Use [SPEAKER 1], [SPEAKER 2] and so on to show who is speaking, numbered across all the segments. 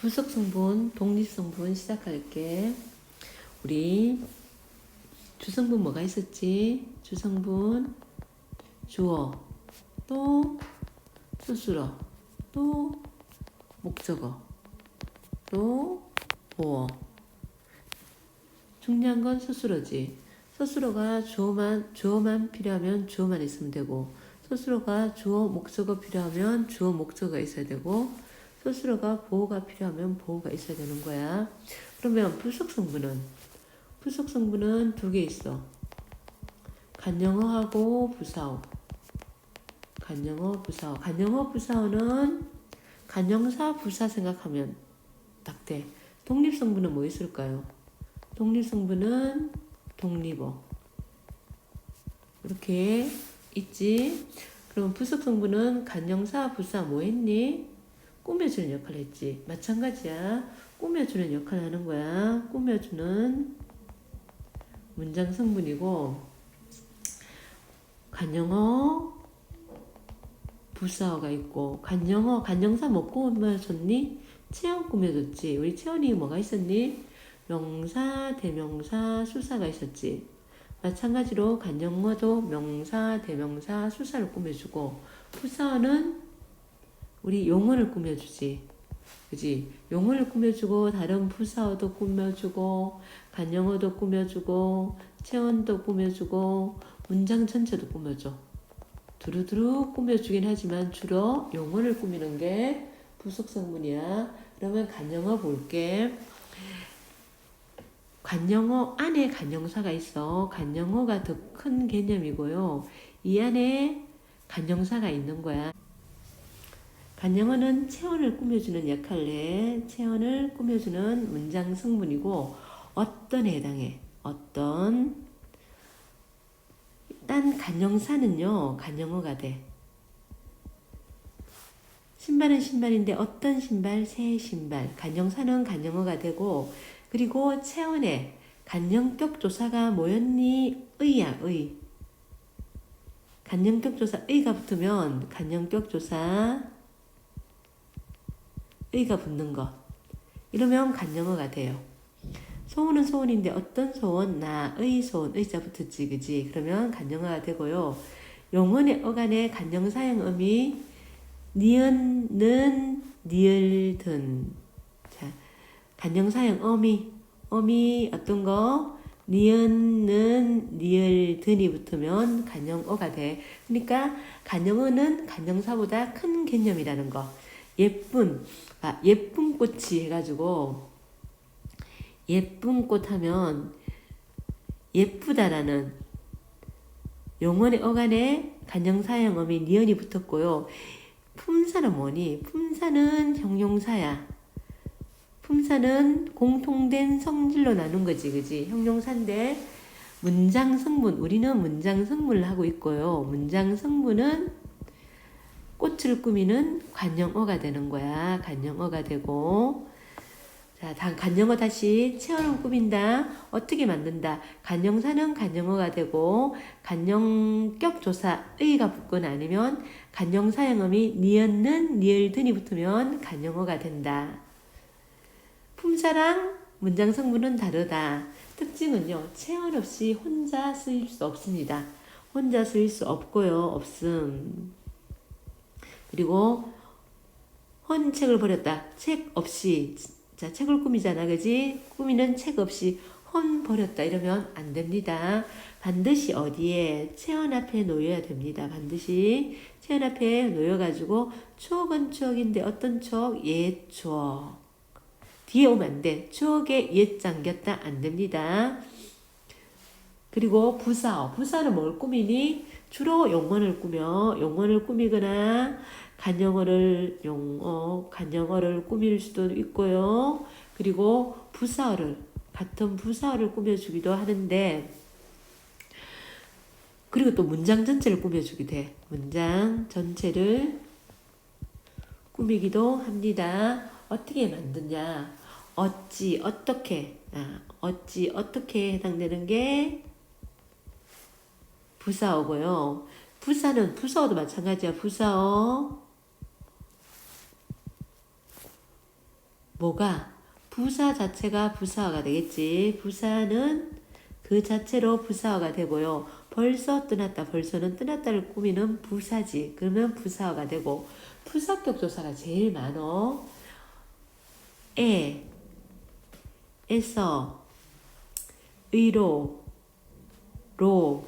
[SPEAKER 1] 부속성분, 독립성분 시작할게. 우리 주성분 뭐가 있었지? 주성분, 주어, 또 수술어, 또 목적어, 또 보어. 중요한 건 수술어지. 수술어가 주어만 주어만 필요하면 주어만 있으면 되고, 수술어가 주어 목적어 필요하면 주어 목적어가 있어야 되고, 스스로가 보호가 필요하면 보호가 있어야 되는 거야. 그러면 불속 성분은 불속 성분은 두 개 있어. 간영어하고 부사어. 간영어, 부사어. 간영어, 부사어는 간영사, 부사 생각하면 딱 돼. 독립 성분은 뭐 있을까요? 독립 성분은 독립어. 이렇게 있지. 그럼 부속 성분은 간영사, 부사 뭐 했니? 꾸며주는 역할을 했지. 마찬가지야. 꾸며주는 역할을 하는 거야. 꾸며주는 문장 성분이고, 간영어, 부사어가 있고, 간영어, 간영사 뭐 꾸며줬니? 체험 꾸며줬지. 우리 채원이 뭐가 있었니? 명사, 대명사, 수사가 있었지. 마찬가지로 간영어도 명사, 대명사, 수사를 꾸며주고, 부사어는 우리 용어를 꾸며주지. 그지? 용어를 꾸며주고, 다른 부사어도 꾸며주고, 간영어도 꾸며주고, 체언도 꾸며주고, 문장 전체도 꾸며줘. 두루두루 꾸며주긴 하지만 주로 용어를 꾸미는 게 부속성분이야. 그러면 간영어 볼게. 간영어 안에 간영사가 있어. 간영어가 더 큰 개념이고요. 이 안에 간영사가 있는 거야. 간영어는 체온을 꾸며주는 역할을 해. 체온을 꾸며주는 문장 성분이고 어떤에 해당해. 어떤 일단 간영사는요. 간영어가 돼. 신발은 신발인데 어떤 신발? 새 신발. 간영사는 간영어가 되고 그리고 체온에 간영격 조사가 뭐였니? 의야 의. 간영격 조사 의가 붙으면 간영격 조사 의가 붙는 것. 이러면 간영어가 돼요. 소원은 소원인데 어떤 소원? 나의 소원. 의자 붙었지, 그지? 그러면 간영어가 되고요. 용언의 어간의 간영사형음이 니은는 니을든. 자, 간영사형 어미. 어미 어떤 거? 니은는 니을든이 붙으면 간영어가 돼. 그러니까 간영어는 간영사보다 큰 개념이라는 거. 예쁜, 아, 예쁜 꽃이 해가지고, 예쁜 꽃 하면, 예쁘다라는 용언의 어간에 간영사형음이 니은이 붙었고요. 품사는 뭐니? 품사는 형용사야. 품사는 공통된 성질로 나눈 거지, 그지? 형용사인데, 문장 성분, 우리는 문장 성분을 하고 있고요. 문장 성분은 꽃을 꾸미는 관영어가 되는 거야. 관영어가 되고. 자, 다 간영어 다시 체험을 꾸민다. 어떻게 만든다. 간영사는 간영어가 되고 간영격 조사 의가 붙거나 아니면 간영사형음이 니었는 니을든이 붙으면 간영어가 된다. 품사랑 문장 성분은 다르다. 특징은요. 체언 없이 혼자 쓰일 수 없습니다. 혼자 쓰일 수 없고요. 없음. 그리고 헌 책을 버렸다. 책 없이 자 책을 꾸미잖아, 그지? 꾸미는 책 없이 헌 버렸다 이러면 안 됩니다. 반드시 어디에 체온 앞에 놓여야 됩니다. 반드시 체온 앞에 놓여가지고 추억은 추억인데 어떤 추억? 옛 추억. 뒤에 오면 안 돼. 추억에 옛 잠겼다 안 됩니다. 그리고 부사어. 부사는 뭘 꾸미니? 주로 용언을 꾸며 용언을 꾸미거나 간영어를 용어 간영어를 꾸밀 수도 있고요. 그리고 부사어를 같은 부사어를 꾸며주기도 하는데 그리고 또 문장 전체를 꾸며주기도 해. 문장 전체를 꾸미기도 합니다. 어떻게 만드냐? 어찌 어떻게 아, 어찌 어떻게 해당되는 게 부사어고요. 부사는 부사어도 마찬가지야. 부사어 뭐가 부사 자체가 부사어가 되겠지. 부사는 그 자체로 부사어가 되고요. 벌써 떠났다. 벌써는 떠났다를 꾸미는 부사지. 그러면 부사어가 되고 부사격 조사가 제일 많어. 에, 에서, 의로, 로,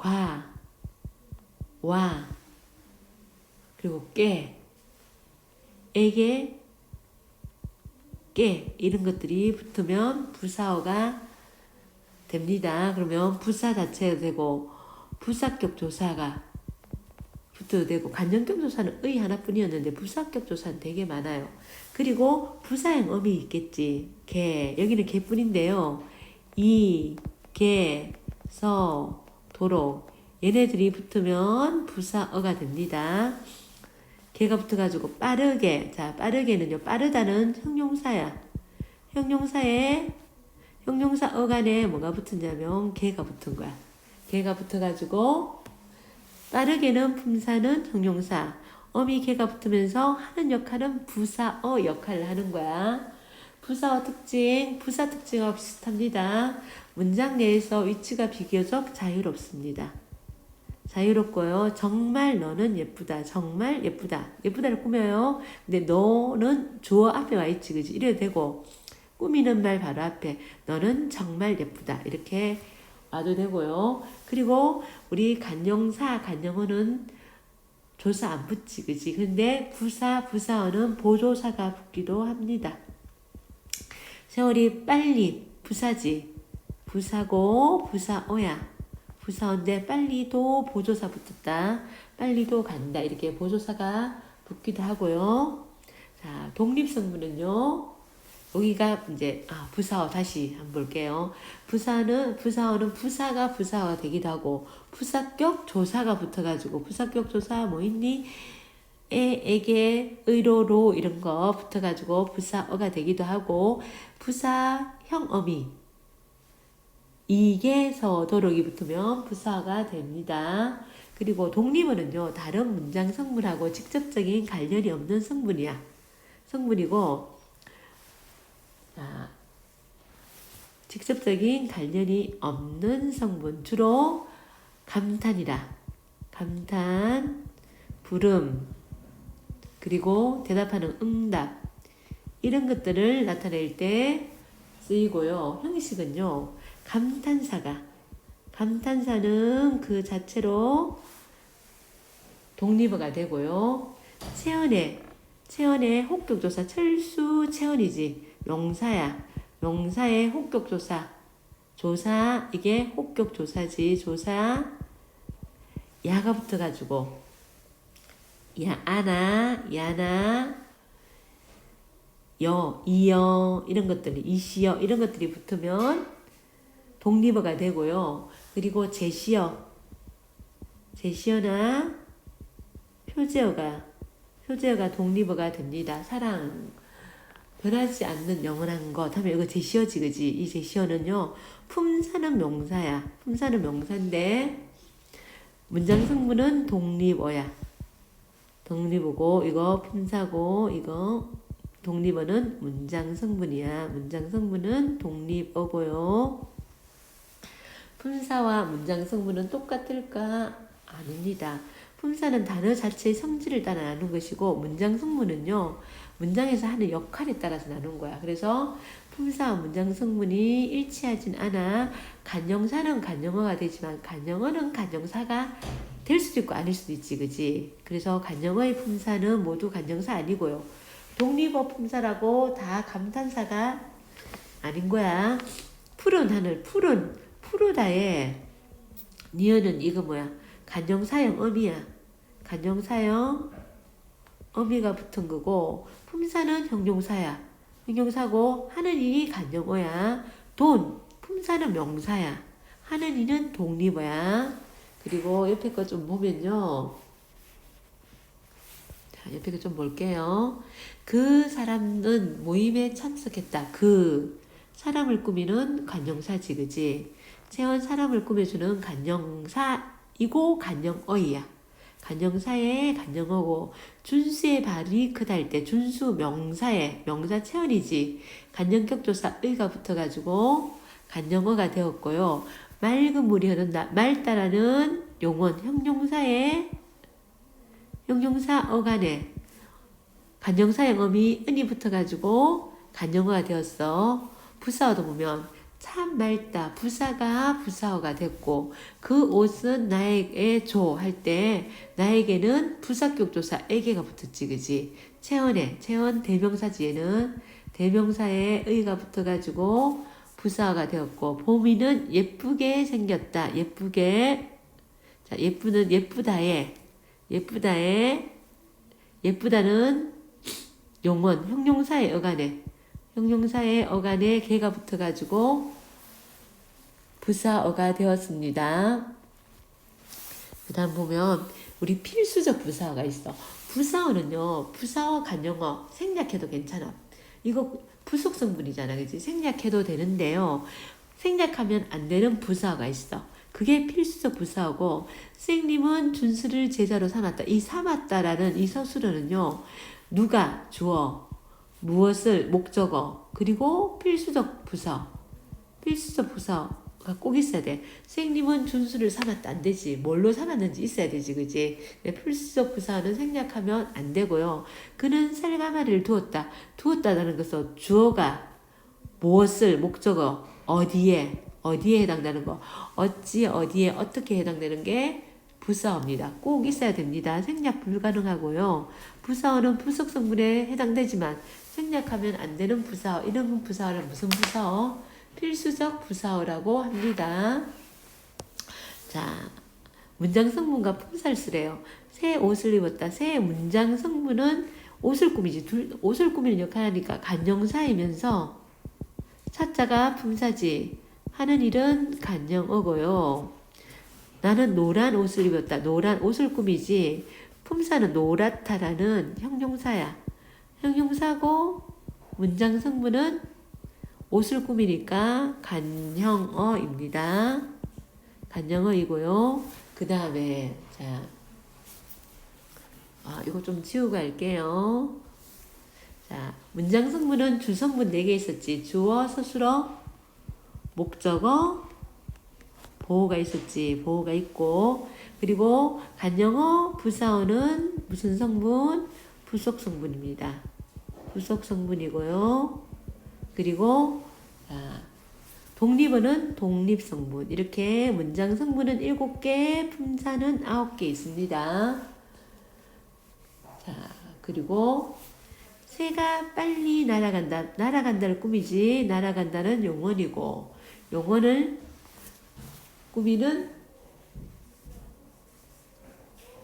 [SPEAKER 1] 과, 와, 그리고 깨, 에게, 깨 이런 것들이 붙으면 부사어가 됩니다. 그러면 부사 자체가 되고 부사격 조사가 붙어도 되고 간접격 조사는 의 하나뿐이었는데 부사격 조사는 되게 많아요. 그리고 부사형 음이 있겠지. 개 여기는 개뿐인데요. 이, 개, 서, 도로 얘네들이 붙으면 부사어가 됩니다. 개가 붙어가지고 빠르게 자 빠르게는요 빠르다는 형용사야. 형용사에 형용사 어간에 뭐가 붙었냐면 개가 붙은 거야. 개가 붙어가지고 빠르게는 품사는 형용사, 어미 개가 붙으면서 하는 역할은 부사어 역할을 하는 거야. 부사어 특징, 부사 특징하고 비슷합니다. 문장 내에서 위치가 비교적 자유롭습니다. 자유롭고요. 정말 너는 예쁘다. 정말 예쁘다. 예쁘다를 꾸며요. 근데 너는 주어 앞에 와 있지, 그지? 이래도 되고, 꾸미는 말 바로 앞에 너는 정말 예쁘다. 이렇게 와도 되고요. 그리고 우리 간영사, 간영어는 조사 안 붙지, 그지? 근데 부사, 부사어는 보조사가 붙기도 합니다. 세월이 빨리, 부사지. 부사고, 부사어야. 부사어인데 빨리도 보조사 붙었다. 빨리도 간다. 이렇게 보조사가 붙기도 하고요. 자, 독립성분은요. 여기가 이제 아, 부사어 다시 한번 볼게요. 부사는 부사어는 부사가 부사어가 되기도 하고 부사격 조사가 붙어가지고 부사격 조사 뭐 있니? 에, 에게, 의로로 이런 거 붙어가지고 부사어가 되기도 하고 부사형 어미 이게서 도록이 붙으면 부사가 됩니다. 그리고 독립어는요 다른 문장 성분하고 직접적인 관련이 없는 성분이야. 성분이고 자, 직접적인 관련이 없는 성분 주로 감탄이라 감탄, 부름 그리고 대답하는 응답 이런 것들을 나타낼 때 쓰이고요. 형식은요. 감탄사가 감탄사는 그 자체로 독립어가 되고요. 체언의 체언의 혹격조사 철수 체언이지 명사야 명사의 혹격조사 조사 이게 혹격조사지 조사 야가 붙어가지고 야 아나 야나 여 이여 이런 것들이 이시여 이런 것들이 붙으면 독립어가 되고요. 그리고 제시어 제시어나 표제어가 표제어가 독립어가 됩니다. 사랑 변하지 않는 영원한 것 하면 이거 제시어지 그지? 이 제시어는요. 품사는 명사야. 품사는 명사인데 문장 성분은 독립어야. 독립어고 이거 품사고 이거 독립어는 문장 성분이야. 문장 성분은 독립어고요. 품사와 문장 성분은 똑같을까? 아닙니다. 품사는 단어 자체의 성질을 따라 나눈 것이고 문장 성분은요. 문장에서 하는 역할에 따라서 나눈 거야. 그래서 품사와 문장 성분이 일치하진 않아 간영사는 간영어가 되지만 간영어는 간영사가 될 수도 있고 아닐 수도 있지. 그지? 그래서 간영어의 품사는 모두 간영사 아니고요. 독립어 품사라고 다 감탄사가 아닌 거야. 푸른 하늘, 푸른, 푸르다에 니어는 이거 뭐야? 간영사형 어미야. 간영사형 어미가 붙은 거고 품사는 형용사야. 형용사고 하는 일이 간영어야. 돈, 품사는 명사야. 하는 일은 독립어야. 그리고 옆에 거 좀 보면요. 자, 옆에 거 좀 볼게요. 그 사람은 모임에 참석했다. 그 사람을 꾸미는 간영사지, 그지? 채원 사람을 꾸며주는 간영사이고 간영어이야. 간영사에 간영어고 준수의 발이 크다 할 때 준수 명사에 명사 체언이지 간영격 조사 의가 붙어가지고 간영어가 되었고요. 맑은 물이 흐른다. 맑다라는 용언 형용사에 형용사 어간에 간영사의 어미 은이 붙어가지고 간영어가 되었어. 부사어도 보면 참 맑다. 부사가 부사어가 됐고 그 옷은 나에게 줘 할 때 나에게는 부사격 조사 에게가 붙었지 그지? 체언에 체언 대명사지에는 대명사에 의가 붙어가지고 부사어가 되었고 봄이는 예쁘게 생겼다. 예쁘게 자 예쁘는 예쁘다에 예쁘다에 예쁘다는 용언 형용사의 어간에 형용사의 어간에 개가 붙어가지고 부사어가 되었습니다. 그 다음 보면 우리 필수적 부사어가 있어. 부사어는요, 부사어, 간영어 생략해도 괜찮아. 이거 부속 성분이잖아, 그지? 생략해도 되는데요. 생략하면 안 되는 부사어가 있어. 그게 필수적 부사어고, 선생님은 준수를 제자로 삼았다. 이 삼았다라는 이 서술어는요, 누가 주어, 무엇을 목적어, 그리고 필수적 부사, 필수적 부사가 꼭 있어야 돼. 선생님은 준수를 삼았다 안 되지. 뭘로 삼았는지 있어야 되지, 그지? 네, 필수적 부사는 생략하면 안 되고요. 그는 살가마리를 두었다. 두었다라는 것은 주어가 무엇을 목적어 어디에 어디에 해당되는 거 어찌 어디에 어떻게 해당되는 게 부사어입니다. 꼭 있어야 됩니다. 생략 불가능하고요. 부사어는 부속 성분에 해당되지만 생략하면 안 되는 부사어 이런 부사어는 무슨 부사어? 필수적 부사어라고 합니다. 자, 문장 성분과 품사를 쓰래요. 새 옷을 입었다. 새 문장 성분은 옷을 꾸미지. 둘, 옷을 꾸미는 역할을 하니까 간영사이면서 차자가 품사지. 하는 일은 간영어고요. 나는 노란 옷을 입었다. 노란 옷을 꾸미지. 품사는 노랗다라는 형용사야. 형용사고 문장 성분은 옷을 꾸미니까 간형어입니다. 간영어이고요. 그 다음에 자, 아 이거 좀 지우고 할게요. 자, 문장 성분은 주성분 4개 있었지. 주어, 서술어, 목적어, 보호가 있었지. 보호가 있고 그리고 간영어, 부사어는 무슨 성분? 부속 성분입니다. 부속 성분이고요. 그리고 자, 독립어는 독립 성분. 이렇게 문장 성분은 7개, 품사는 9개 있습니다. 자, 그리고 새가 빨리 날아간다. 날아간다를 꾸미지. 날아간다는 용언이고 용언을 꾸미는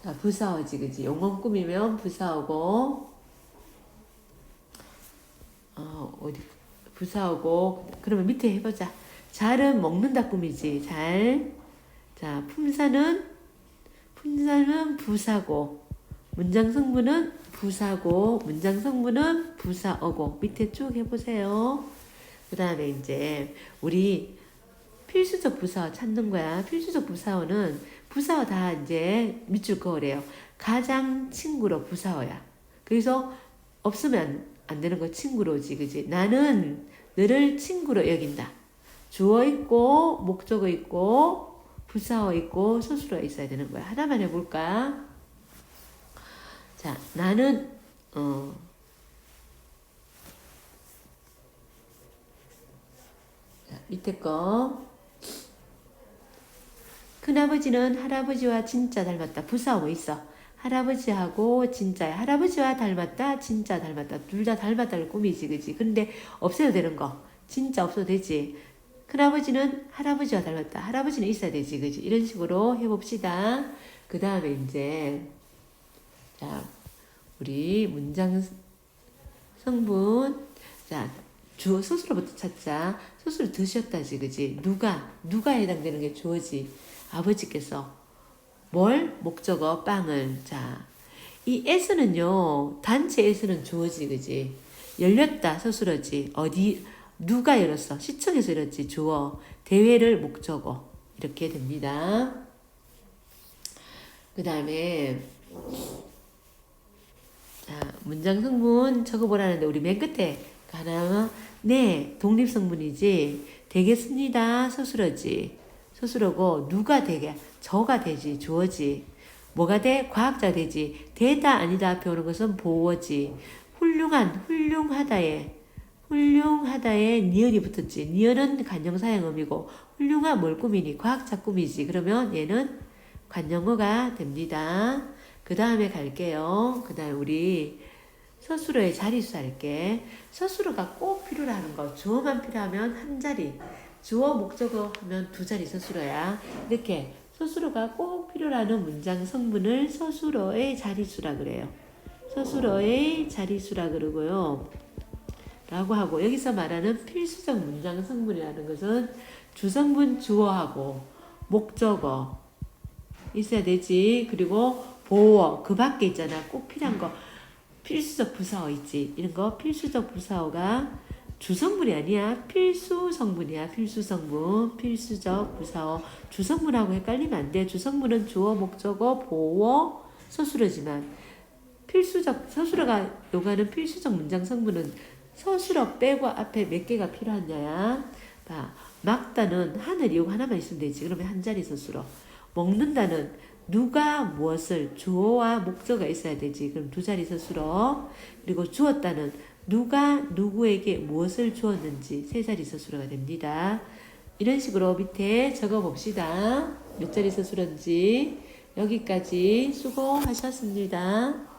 [SPEAKER 1] 자, 부사어지, 그지? 용언 꾸미면 부사어고, 어, 어디, 부사어고, 그러면 밑에 해보자. 잘은 먹는다 꾸미지. 잘. 자, 품사는, 품사는 부사고, 문장 성분은 부사고, 문장 성분은 부사어고, 밑에 쭉 해보세요. 그 다음에 이제, 우리 필수적 부사어 찾는 거야. 필수적 부사어는 부사어 다 이제 밑줄 그으래요. 가장 친구로 부사어야. 그래서 없으면 안 되는 거 친구로지, 그지? 나는 너를 친구로 여긴다. 주어 있고 목적어 있고 부사어 있고 서술어 있어야 되는 거야. 하나만 해볼까? 자, 나는 어. 자, 밑에 거. 큰아버지는 할아버지와 진짜 닮았다. 부사하고 있어. 할아버지하고 진짜야. 할아버지와 닮았다. 진짜 닮았다. 둘 다 닮았다를 꾸미지, 그지? 근데 없어도 되는 거. 진짜 없어도 되지. 큰아버지는 할아버지와 닮았다. 할아버지는 있어야 되지, 그지? 이런 식으로 해봅시다. 그 다음에 이제, 자, 우리 문장 성분. 자, 주어 스스로부터 찾자. 스스로 드셨다지, 그지? 누가, 누가 해당되는 게 주어지. 아버지께서 뭘? 목적어 빵을. 자. 이 s는요 단체 s는 주어지 그지? 열렸다 서술어지. 어디 누가 열었어? 시청에서 열었지. 주어 대회를 목적어. 이렇게 됩니다. 그 다음에 자, 문장 성분 적어보라는데 우리 맨 끝에 하나? 네 독립 성분이지. 되겠습니다. 서술어지 서술어고 누가 되게 저가 되지 주어지 뭐가 돼 과학자 되지 되다 아니다 오는 것은 보어지 훌륭한 훌륭하다에 훌륭하다에 니은이 붙었지 니은은 관용 사용음이고 훌륭한 뭘 꾸미니 과학자 꾸미지 그러면 얘는 관용어가 됩니다. 그 다음에 갈게요. 그 다음에 우리 서술어의 자리수 할게. 서술어가 꼭 필요하는 거. 주어만 필요하면 한 자리. 주어 목적어 하면 두 자리 서술어야. 이렇게 서술어가 꼭 필요하는 문장 성분을 서술어의 자리수라 그래요. 서술어의 자리수라 그러고요. 라고 하고 여기서 말하는 필수적 문장 성분이라는 것은 주성분 주어하고 목적어 있어야 되지. 그리고 보어 그 밖에 있잖아. 꼭 필요한 거 필수적 부사어 있지. 이런 거 필수적 부사어가 주성분이 아니야. 필수 성분이야. 필수 성분. 필수적 부사어. 주성분하고 헷갈리면 안 돼. 주성분은 주어, 목적어, 보어, 서술어지만 필수적 서술어가 요구하는 필수적 문장 성분은 서술어 빼고 앞에 몇 개가 필요하냐야. 봐. 막다는 하늘 이거 하나만 있으면 되지. 그러면 한 자리 서술어. 먹는다는 누가 무엇을 주어와 목적어가 있어야 되지. 그럼 두 자리 서술어. 그리고 주었다는 누가 누구에게 무엇을 주었는지 세 자리 서술어가 됩니다. 이런 식으로 밑에 적어 봅시다. 몇 자리 서술어인지 여기까지 수고하셨습니다.